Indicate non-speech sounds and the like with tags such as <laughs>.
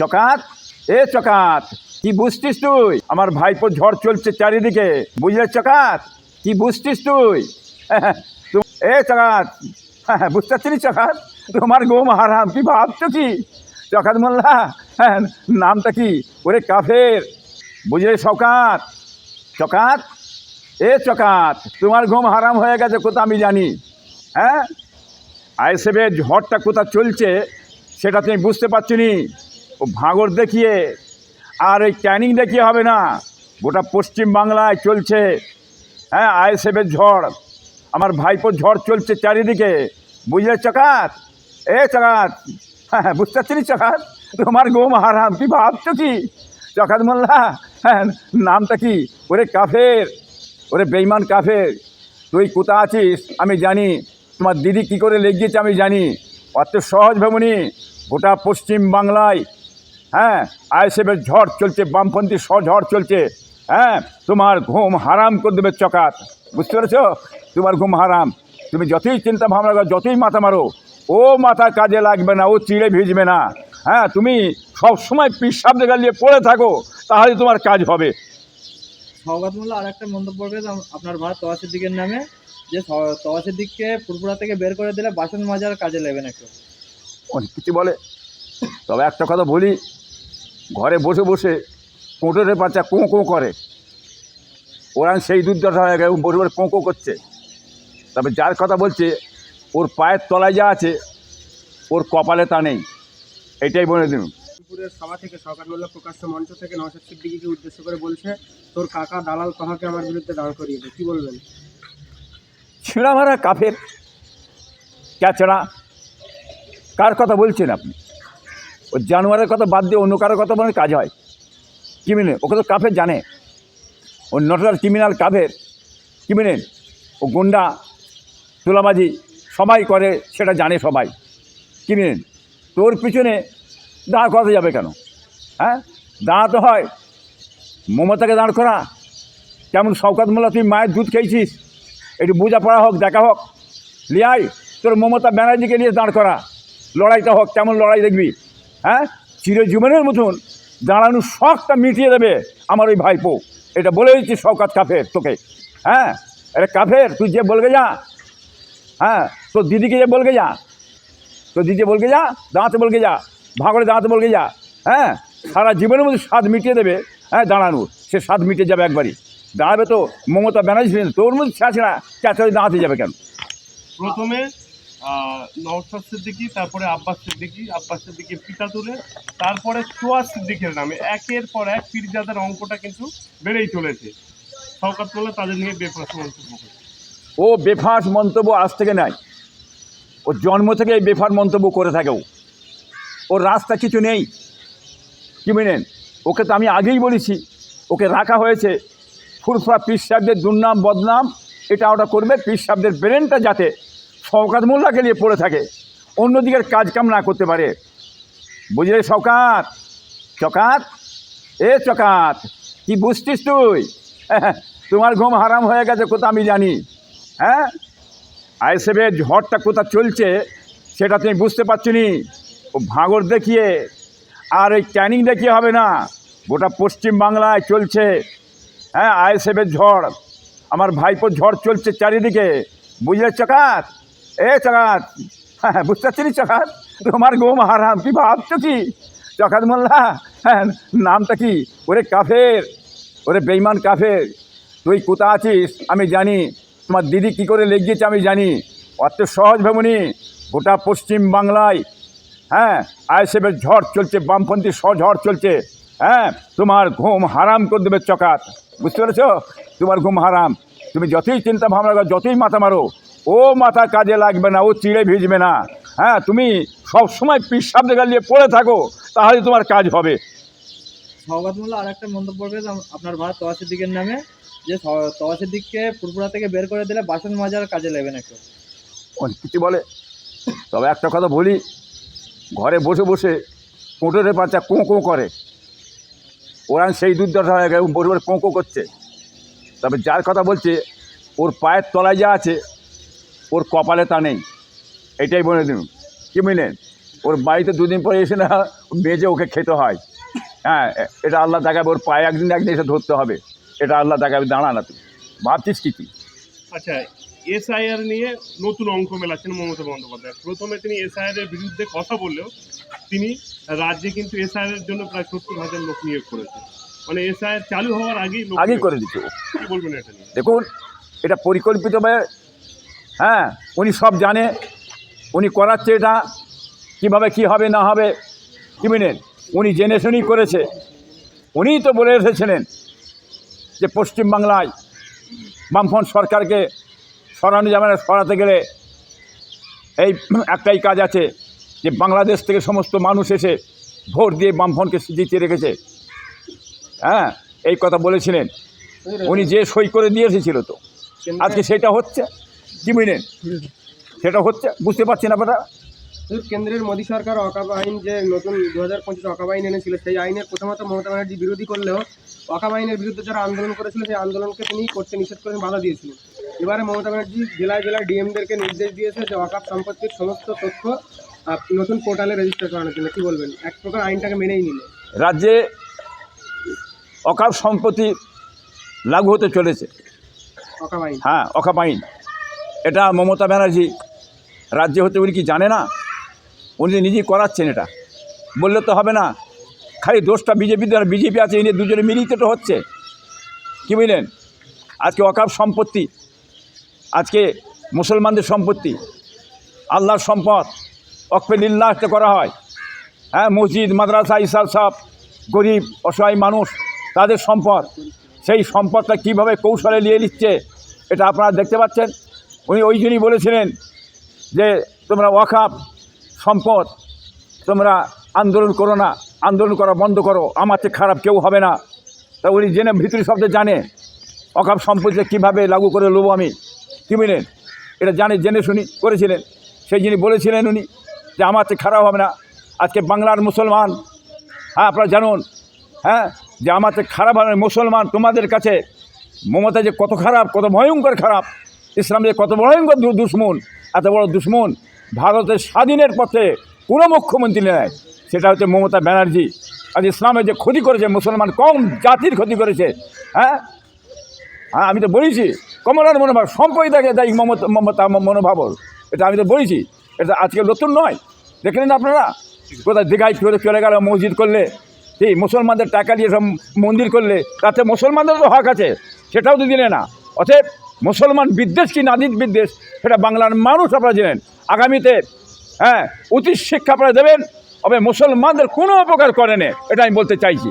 চকাত? এ চকাত, কি বুঝতিস তুই? আমার ভাইপোর ঝড় চলছে চারিদিকে, বুঝলে চকাত? কি বুঝতিস তুই? <laughs> এ চকাত হ্যাঁ <laughs> বুঝতে পারছিস চকাত? তোমার গোম হারাম কি ভাবছ কি? চকাত মোল্লা হ্যাঁ <laughs> নামটা কি? ওরে কাফের, বুঝলে শকাত চকাত? এ চকাত, তোমার ঘুম হারাম হয়ে গেছে কোথা আমি জানি? হ্যাঁ? আইএসএফের ঝড়টা কোথা চলছে, সেটা তুমি বুঝতে পারছ ও ভাঙর দেখিয়ে আর ওই ক্যানিং দেখিয়ে হবে না। গোটা পশ্চিম বাংলায় চলছে হ্যাঁ আইএসএফের ঝড়। আমার ভাইপোর ঝড় চলছে চারিদিকে। বুঝলে চকাত? এ চকাত হ্যাঁ বুঝতে পারছি চকাত? তোমার গোম হারাম, কি ভাবছ কি? চকাত মোল্লা হ্যাঁ নামটা কি? ওরে কাফের, ওরে বেইমান কাফের। তুই কোথা আছিস? আমি জানি। তোমার দিদি কি করে লেগিয়েছে আমি জানি। অত সহজ ভেবনি গোটা পশ্চিম বাংলায় হ্যাঁ আইএসএফের ঝড় চলছে বামপন্থী ঝড় চলছে। হ্যাঁ তোমার ঘুম হারাম করে দেবে চকাত। বুঝতে পেরেছ? তোমার ঘুম হারাম। তুমি যতই চিন্তা ভাবনা করো যতই মাথা মারো ও মাথা কাজে লাগবে না ও চিড়ে ভিজবে না। হ্যাঁ তুমি সব সময় পিসাব দেখা নিয়ে পড়ে থাকো তাহলে তোমার কাজ হবে। সৌগাত মোল্লা আর একটা মন্তব্য করেছে আপনার ভাই তওয়া সিদ্দিকের নামে যে স- তওয়া সিদ্দিককে ফুরফুরা থেকে বের করে দিলে বাসন মাজার কাজে লাগবে না কেউ। কিছু বলে। তবে একটা কথা বলি ঘরে বসে বসে কোঁটোরের বাচ্চা কোঁ কোঁ করে। ওরা সেই দুর্দশা হয়ে গেছে বসে বসে কোঁ কোঁ করছে। তবে যার কথা বলছে ওর পায়ের তলায় যা আছে ওর কপালে তা নেই। এটাই বলে দিন। দুপুরের সভা থেকে সরকার মোল্লা প্রকাশ্য মঞ্চ থেকে নওশাদ সিদ্দিকিকে উদ্দেশ্য করে বলছে তোর কাকা দালাল তহাকে আমার বিরুদ্ধে দাঁড় করিয়ে দে কি বলবেন? ছিঁড়া মারা কাফের ক্যাচড়া। কার কথা বলছেন আপনি? ও জানোয়ারের কথা বাদ দিয়ে অন্য কারোর কথা বলে কাজ হয়। ক্রিমিনাল ওকে তো কাফের জানে। ও নটরাল ক্রিমিনাল কাফের। ক্রিমিনাল ও গুন্ডা, তোলাবাজি সবাই করে, সেটা জানে সবাই। ক্রিমিনাল তোর পিছনে দাঁড় করাতে যাবে কেন? হ্যাঁ? দাঁড়াতে হয়। মমতাকে দাঁড় করা। কেমন শওকাত মোল্লা, তুই মায়ের দুধ খেয়েছিস? একটু বোঝাপড়া হোক, দেখা হোক। লিয়াই, তোর মমতা ব্যানার্জিকে নিয়ে দাঁড় করা। লড়াইটা হোক, কেমন লড়াই দেখবি? হ্যাঁ? চিরজীবনের মতন দাঁড়ানোর শখটা মিটিয়ে দেবে আমার ওই ভাইপো। এটা বলে দিচ্ছি শওকাত কাফের তোকে। হ্যাঁ? এটা কাফের, তুই যে বলগে যা। হ্যাঁ? তোর দিদিকে যে বলগে যা। তোর দিদি বলকে যা দাঁড়াতে বলকে যা, ভাগরে দাঁড়াতে বলকে যা। হ্যাঁ? সারা জীবনের মধ্যে স্বাদ মিটিয়ে দেবে হ্যাঁ দাঁড়ানো সে স্বাদ মিটিয়ে যাবে একবারই। দাঁড়াবে তো মমতা ব্যানার্জি তোর মধ্যে ছাড়া ক্যাচারে দাঁড়াতে যাবে কেন? প্রথমে নওশাদ সিদ্দিকী, তারপরে আব্বাস সিদ্দিকী, আব্বাস সিদ্দিকীর পিতা তুলে, তারপরে চোয়া সিদ্দিকের নামে। একের পর এক পীরজাদার অঙ্কটা কিন্তু বেড়েই চলেছে। শওকাত মোল্লা তাদের নিয়ে বেফাস মন্তব্য ও বেফাস মন্তব্য আজ থেকে নাই। ও জন্ম থেকে এই বেফার মন্তব্য করে থাকে ও। ওর রাস্তা কিছু নেই। কি মেনেন? ওকে তো আমি আগেই বলেছি। ওকে রাখা হয়েছে। ফুরফুরা পীর সাহেবদের দুর্নাম বদনাম, এটা ওটা করবে। পীর সাহেবদের ব্রেনটা যাতে শওকাত মোল্লাকে নিয়ে পড়ে থাকে। অন্যদিকের কাজ কাম না করতে পারে। বুঝলে শওকাত? চকাত? এ চকাত, কি বুঝছিস তুই? <laughs> তোমার ঘুম হারাম হয়ে গেছে কোথা আমি জানি। হ্যাঁ? আইএসএফের ঝড়টা কোথা চলছে, সেটা তুমি বুঝতে পারছ নি? ও ভাঙর দেখিয়ে, আর ওই ক্যানিং দেখিয়ে হবে না। গোটা পশ্চিম বাংলায় চলছে। হ্যাঁ আইএসএফের ঝড়। আমার ভাইপোর ঝড় চলছে চারিদিকে। বুঝলে চকাত? এ চকাত হ্যাঁ বুঝতে পারছি চকাত? তোমার গোম হারাম কি ভাবছ কি চকাত মোল্লা হ্যাঁ নামটা কি? ওরে কাফের, ওরে বেইমান কাফের। তুই কোথা আছিস? আমি জানি। তোমার দিদি কি করে লেগিয়েছে আমি জানি। অত সহজ ভেবনি, গোটা পশ্চিম বাংলায় হ্যাঁ আইএসএফের ঝড় চলছে, বামপন্থী ঝড় চলছে হ্যাঁ তোমার ঘুম হারাম করে দেবে চকাত। বুঝতে পেরেছ? তোমার ঘুম হারাম। তুমি যতই চিন্তা ভাবনা করো, যতই মাথা মারো ও মাথা কাজে লাগবে না ও চিড়ে ভিজবে না। হ্যাঁ তুমি সব সময় পিসাব দেখা নিয়ে পড়ে থাকো তাহলে তোমার কাজ হবে। সৌগাত মোল্লা আর একটা মন্তব্য করেছে আপনার ভাই তওয়া সিদ্দিকের নামে যে স- তওয়া সিদ্দিককে ফুরফুরা থেকে বের করে দিলে বাসন মাজার কাজে লাগবে না কেউ। কিছু বলে? তবে একটা কথা বলি ঘরে বসে বসে কোঁটোরের বাচ্চা কোঁ কোঁ করে। ওরা সেই দুর্দশা হয়ে গেছে বসে বসে কোঁ কোঁ করছে। তবে যার কথা বলছে ওর পায়ের তলায় যা আছে ওর কপালে তা নেই। এটাই বলে দিন। কি বুঝলেন? ওর বাড়িতে দুদিন পরে এসে না বেজে ওকে খেতে হয়। হ্যাঁ এটা আল্লাহ দেখাবে। ওর পায়ে একদিন একদিন এসে ধরতে হবে। এটা আল্লাহ দেখাবে। দাঁড়া না তুই। ভাবছিস কি তুই? আচ্ছা এসআইআর নিয়ে নতুন অঙ্ক মেলাচ্ছেন মমতা বন্দ্যোপাধ্যায়। প্রথমে তিনি এসআইআর এর বিরুদ্ধে কথা বললেও তিনি রাজ্যে কিন্তু এসআইআর এর জন্য প্রায় সত্তর হাজার লোক নিয়োগ করেছে মানে এসআইআর চালু হওয়ার আগেই আগেই করে দিচ্ছে বলবেন এটা দেখুন এটা পরিকল্পিতভাবে হ্যাঁ উনি সব জানে। উনি করাচ্ছে এটা কীভাবে কি হবে না হবে কি মিনেন উনি জেনে শুনেই করেছে। উনিই তো বলে এসেছিলেন যে পশ্চিমবাংলায় বামফ্রন্ট সরকারকে সরানো যাবে না সরাতে গেলে এই একটাই কাজ আছে যে বাংলাদেশ থেকে সমস্ত মানুষ এসে ভোট দিয়ে বামফ্রন্টকে জিতিয়ে রেখেছে। হ্যাঁ এই কথা বলেছিলেন। উনি যে সই করে দিয়ে এসেছিল তো। আজকে সেটা হচ্ছে। কি মিনেন সেটা হচ্ছে বুঝতে পারছেন আপনারা কেন্দ্রের মোদী সরকার অকাপ আইন যে নতুন দু হাজার পঁচিশ অকাপ আইন এনেছিল সেই আইনের প্রথমত মমতা ব্যানার্জি বিরোধী করলেও অকাপ আইনের বিরুদ্ধে যারা আন্দোলন করেছিল সেই আন্দোলনকে তিনি করতে নিষেধ করে বাধা দিয়েছিলেন। এবারে মমতা ব্যানার্জি জেলায় জেলায় ডিএমদেরকে নির্দেশ দিয়েছে যে অকাপ সম্পত্তির সমস্ত তথ্য নতুন পোর্টালে রেজিস্টার করানোর জন্য। কী বলবেন? এক প্রকার আইনটাকে মেনেই নিল। রাজ্যে অকাল সম্পত্তি লাগু হতে চলেছে। অকাপ আইন। হ্যাঁ অকাপ আইন। এটা মমতা ব্যানার্জি রাজ্যে হতে উনি কি জানে না? উনি নিজেই করাচ্ছেন এটা। বললে তো হবে না। খালি দোষটা বিজেপি দ্বারা, বিজেপি আছে, এনে দুজনে মিলিয়ে তো হচ্ছে। কি বুঝলেন? আজকে অকাপ সম্পত্তি, আজকে মুসলমানদের সম্পত্তি, আল্লাহর সম্পদ অকফেলিল্লাহতে করা হয়। হ্যাঁ মসজিদ, মাদ্রাসা, ইসাল সব, গরিব, অসহায় মানুষ, তাদের সম্পদ। সেই সম্পদটা কীভাবে কৌশলে নিয়ে নিচ্ছে, এটা আপনারা দেখতে পাচ্ছেন। উনি ওই জন্যই বলেছিলেন যে তোমরা ওয়াকাপ সম্পদ, তোমরা আন্দোলন করো না, আন্দোলন করা বন্ধ করো, আমার চেয়ে খারাপ কেউ হবে না। তা উনি জেনে ভিতরি শব্দে জানে অকাপ সম্পত্তি কীভাবে লাগু করে নেব আমি। কি বুঝলেন এটা জানে, জেনে শুনি করেছিলেন। সেই যিনি বলেছিলেন উনি যে আমার চেয়ে খারাপ হবে না। আজকে বাংলার মুসলমান হ্যাঁ আপনারা জানুন হ্যাঁ যে আমার চেয়ে খারাপ হবে মুসলমান, তোমাদের কাছে মমতা যে কত খারাপ, কত ভয়ঙ্কর খারাপ ইসলাম যে কত ভয়ঙ্কর দুশ্মন, এত বড় দুশ্মন, ভারতের স্বাধীনের পথে কোনো মুখ্যমন্ত্রী নেয়। সেটা হচ্ছে মমতা ব্যানার্জি। আজ ইসলামের যে ক্ষতি করেছে, মুসলমান কম জাতির ক্ষতি করেছে হ্যাঁ? হ্যাঁ আমি তো বলেছি, কমলার মনোভাব, সম্প্রদায়কে দায়ী মমতা মমতা মনোভাব এটা আমি তো বলেছি। এটা আজকে নতুন নয়। দেখলেন আপনারা, কোথায় দীঘায় চলে চলে গেল, মসজিদ করলে এই মুসলমানদের টাকা দিয়ে সব মন্দির করলে, তাতে মুসলমানদেরও হক আছে, সেটাও তো দিলে না। অতএব মুসলমান বিদ্বেষ কি নাদিদ বিদ্বেষ? সেটা বাংলার মানুষ আপনারা জেনেন। আগামীতে হ্যাঁ উচিত শিক্ষা আপনারা দেবেন, তবে মুসলমানদের কোনো উপকার করেনি এটা আমি বলতে চাইছি।